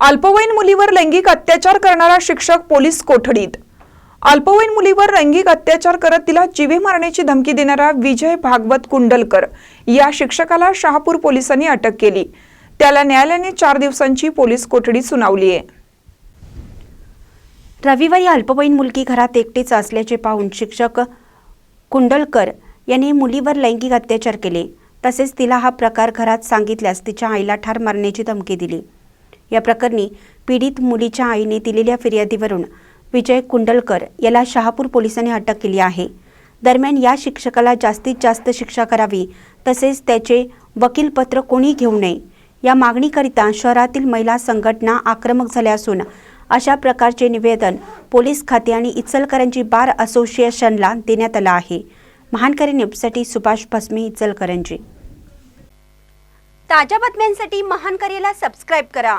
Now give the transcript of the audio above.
अल्पवयीन मुलीवर लैंगिक अत्याचार करणारा शिक्षक पोलीस कोठडीत? अल्पवयीन मुलीवर लैंगिक अत्याचार करत तिला जिवे मारण्याची धमकी देणारा विजय भागवत कुंडलकर या शिक्षकाला शहापूर पोलिसांनी अटक केली. त्याला न्यायालयाने चार दिवसांची पोलीस कोठडी सुनावली आहे. रविवारी अल्पवयीन मुलगी घरात एकटीच असल्याचे पाहून शिक्षक कुंडलकर यांनी मुलीवर लैंगिक अत्याचार केले. तसेच तिला हा प्रकार घरात सांगितल्यास तिच्या आईला ठार मारण्याची धमकी दिली. या प्रकरणी पीडित मुलीच्या आईने दिलेल्या फिर्यादीवरून विजय कुंडलकर याला शहापूर पोलिसांनी अटक केली आहे. दरम्यान या शिक्षकाला जास्तीत जास्त शिक्षा करावी तसेच त्याचे वकीलपत्र कोणी घेऊ नये या मागणीकरिता शहरातील महिला संघटना आक्रमक झाल्या असून अशा प्रकारचे निवेदन पोलीस खाते आणि इचलकरंजी बार असोसिएशनला देण्यात आलं आहे. महानकरी न्यूजसाठी सुभाष भस्मे इचलकरंजी. ताज्या बातम्यांसाठी महानकरीला सबस्क्राईब करा.